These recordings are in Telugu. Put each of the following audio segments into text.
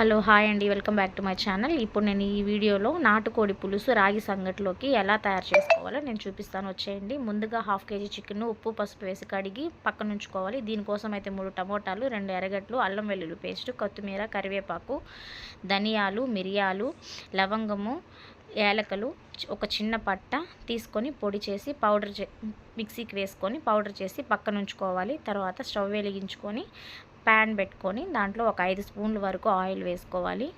హలో హాయ్ అండి. Welcome back to my channel. ఇప్పుడు నేను ఈ వీడియోలో నాటుకోడి పులుసు రాగి సంగటిలోకి ఎలా తయారు చేసుకోవాలో నేను చూపిస్తాను. వచ్చేయండి. ముందుగా హాఫ్ కేజీ చికెన్ ఉప్పు పసుపు వేసి కడిగి పక్కన ఉంచుకోవాలి దీనికోసం అయితే మూడు టమోటాలు రెండు ఎర్రగడ్డలు అల్లం వెల్లుల్లి పేస్ట్ కొత్తిమీర కరివేపాకు ధనియాలు మిరియాలు లవంగము యాలకలు ఒక చిన్న పట్ట తీసుకొని పొడి చేసి పౌడర్ చే మిక్సీకి వేసుకొని పౌడర్ చేసి పక్కన ఉంచుకోవాలి తర్వాత స్టవ్ వెలిగించుకొని ప్యాన్ పెట్టుకొని దాంట్లో ఒక ఐదు స్పూన్ల వరకు ఆయిల్ వేసుకోవాలి.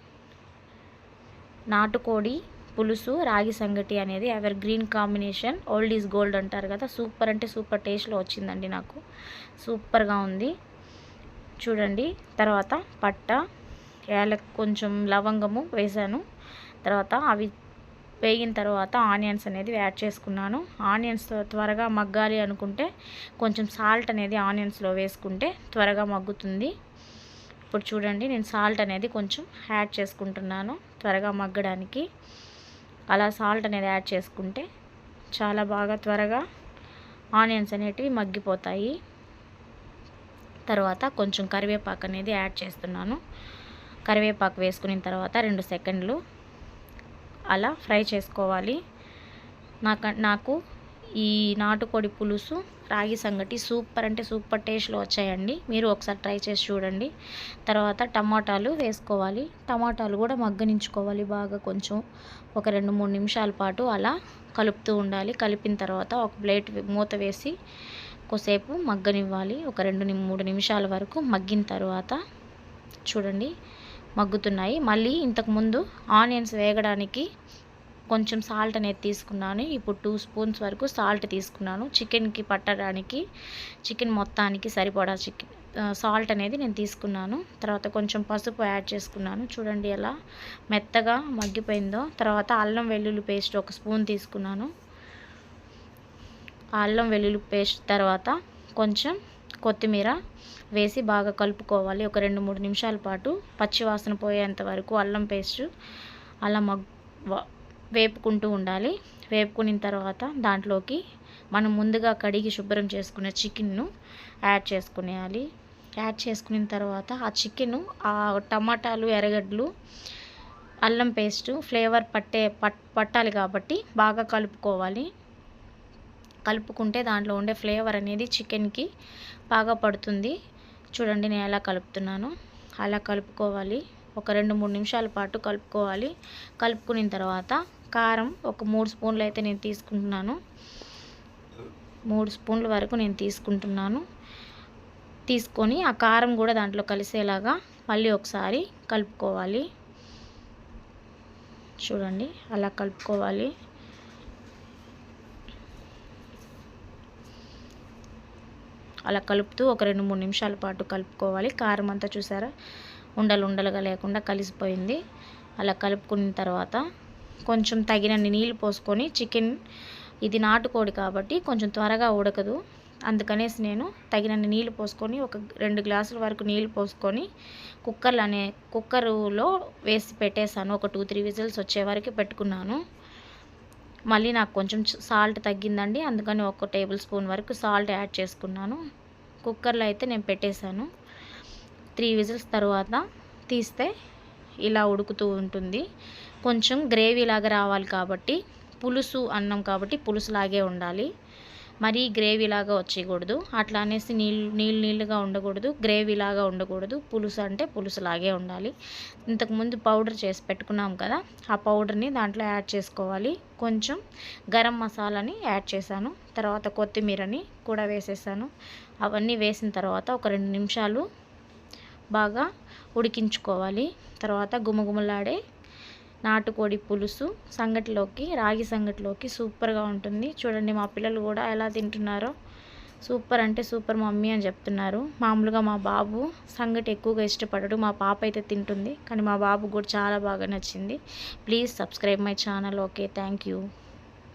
నాటుకోడి పులుసు రాగి సంగటి అనేది evergreen combination. Old is gold అంటారు కదా. సూపర్ అంటే సూపర్ టేస్ట్లో వచ్చిందండి నాకు. సూపర్గా ఉంది. చూడండి. తర్వాత పట్ట యాల కొంచెం లవంగము వేసాను. తర్వాత అవి వేగిన తర్వాత ఆనియన్స్ అనేది యాడ్ చేసుకున్నాను. ఆనియన్స్ త్వరగా మగ్గాలి అనుకుంటే కొంచెం సాల్ట్ అనేది ఆనియన్స్లో వేసుకుంటే త్వరగా మగ్గుతుంది. ఇప్పుడు చూడండి నేను సాల్ట్ అనేది కొంచెం యాడ్ చేసుకుంటున్నాను త్వరగా మగ్గడానికి. అలా సాల్ట్ అనేది యాడ్ చేసుకుంటే చాలా బాగా త్వరగా ఆనియన్స్ అనేటివి మగ్గిపోతాయి. తర్వాత కొంచెం కరివేపాకు అనేది యాడ్ చేస్తున్నాను. కరివేపాకు వేసుకున్న తర్వాత రెండు సెకండ్లు అలా ఫ్రై చేసుకోవాలి. నాకు నాకు ఈ నాటుకోడి పులుసు రాగి సంగటి సూపర్ అంటే సూపర్ టేస్ట్లో వచ్చాయండి. మీరు ఒకసారి ట్రై చేసి చూడండి. తర్వాత టమాటాలు వేసుకోవాలి. టమాటాలు కూడా మగ్గనించుకోవాలి బాగా కొంచెం. ఒక రెండు మూడు నిమిషాల పాటు అలా కలుపుతూ ఉండాలి. కలిపిన తర్వాత ఒక ప్లేట్ మూత వేసి కొద్దిసేపు మగ్గనివ్వాలి. ఒక రెండు మూడు నిమిషాల వరకు మగ్గిన తర్వాత చూడండి. మగ్గుతున్నాయి. మళ్ళీ ఇంతకుముందు ఆనియన్స్ వేగడానికి కొంచెం సాల్ట్ అనేది తీసుకున్నాను. ఇప్పుడు టూ స్పూన్స్ వరకు సాల్ట్ తీసుకున్నాను. చికెన్కి పట్టడానికి చికెన్ మొత్తానికి సరిపడా చికెన్ సాల్ట్ అనేది నేను తీసుకున్నాను. తర్వాత కొంచెం పసుపు యాడ్ చేసుకున్నాను. చూడండి ఎలా మెత్తగా మగ్గిపోయిందో. తర్వాత అల్లం వెల్లుల్లి పేస్ట్ ఒక స్పూన్ తీసుకున్నాను. అల్లం వెల్లుల్లి పేస్ట్ తర్వాత కొంచెం కొత్తిమీర వేసి బాగా కలుపుకోవాలి. ఒక రెండు మూడు నిమిషాల పాటు పచ్చివాసన పోయేంత వరకు అల్లం పేస్ట్ అలా మగ్ వేపుకుంటూ ఉండాలి. వేపుకున్న తర్వాత దాంట్లోకి మనం ముందుగా కడిగి శుభ్రం చేసుకున్న చికెన్ను యాడ్ చేసుకునేయాలి. యాడ్ చేసుకున్న తర్వాత ఆ చికెను ఆ టమాటాలు ఎర్రగడ్డలు అల్లం పేస్ట్ ఫ్లేవర్ పట్టే పట్ పట్టాలి కాబట్టి బాగా కలుపుకోవాలి. కలుపుకుంటే దాంట్లో ఉండే ఫ్లేవర్ అనేది చికెన్కి బాగా పడుతుంది. చూడండి నేను ఎలా కలుపుతున్నాను. అలా కలుపుకోవాలి. ఒక రెండు మూడు నిమిషాల పాటు కలుపుకోవాలి. కలుపుకున్న తర్వాత కారం ఒక మూడు స్పూన్లు అయితే నేను తీసుకుంటున్నాను. మూడు స్పూన్ల వరకు నేను తీసుకుంటున్నాను. తీసుకొని ఆ కారం కూడా దాంట్లో కలిసేలాగా మళ్ళీ ఒకసారి కలుపుకోవాలి. చూడండి అలా కలుపుకోవాలి. అలా కలుపుతూ ఒక రెండు మూడు నిమిషాల పాటు కలుపుకోవాలి. కారం అంతా చూసారా? ఉండలు ఉండలుగా లేకుండా కలిసిపోయింది. అలా కలుపుకున్న తర్వాత కొంచెం తగినన్ని నీళ్ళు పోసుకొని చికెన్ ఇది నాటుకోడి కాబట్టి కొంచెం త్వరగా ఉడకదు. అందుకనేసి నేను తగినన్ని నీళ్ళు పోసుకొని ఒక రెండు గ్లాసుల వరకు నీళ్ళు పోసుకొని కుక్కర్లు అనే కుక్కరులో వేసి పెట్టేశాను. ఒక టూ త్రీ విజిల్స్ వచ్చే వరకు పెట్టుకున్నాను. మళ్ళీ నాకు కొంచెం సాల్ట్ తగ్గిందండి. అందుకని ఒక టేబుల్ స్పూన్ వరకు సాల్ట్ యాడ్ చేసుకున్నాను. కుక్కర్లో అయితే నేను పెట్టేశాను. త్రీ విజిల్స్ తర్వాత తీస్తే ఇలా ఉడుకుతూ ఉంటుంది. కొంచెం గ్రేవీ లాగా రావాలి కాబట్టి పులుసు అన్నం కాబట్టి పులుసులాగే ఉండాలి. మరీ గ్రేవీలాగా వచ్చేయకూడదు. అట్లా అనేసి నీళ్ళు నీళ్ళు నీళ్ళుగా ఉండకూడదు. గ్రేవీలాగా ఉండకూడదు. పులుసు అంటే పులుసులాగే ఉండాలి. ఇంతకుముందు పౌడర్ చేసి పెట్టుకున్నాం కదా ఆ పౌడర్ని దాంట్లో యాడ్ చేసుకోవాలి. కొంచెం గరం మసాలాని యాడ్ చేశాను. తర్వాత కొత్తిమీరని కూడా వేసేసాను. అవన్నీ వేసిన తర్వాత ఒక రెండు నిమిషాలు బాగా ఉడికించుకోవాలి. తర్వాత గుమగుమలాడే నాటుకోడి పులుసు సంగటిలోకి రాగి సంగటిలోకి సూపర్గా ఉంటుంది. చూడండి మా పిల్లలు కూడా ఎలా తింటున్నారో. సూపర్ అంటే సూపర్ మమ్మీ అని చెప్తున్నారు. మామూలుగా మా బాబు సంగటి ఎక్కువగా ఇష్టపడడు. మా పాప అయితే తింటుంది. కానీ మా బాబు కూడా చాలా బాగా నచ్చింది. Please subscribe my channel. Okay thank you.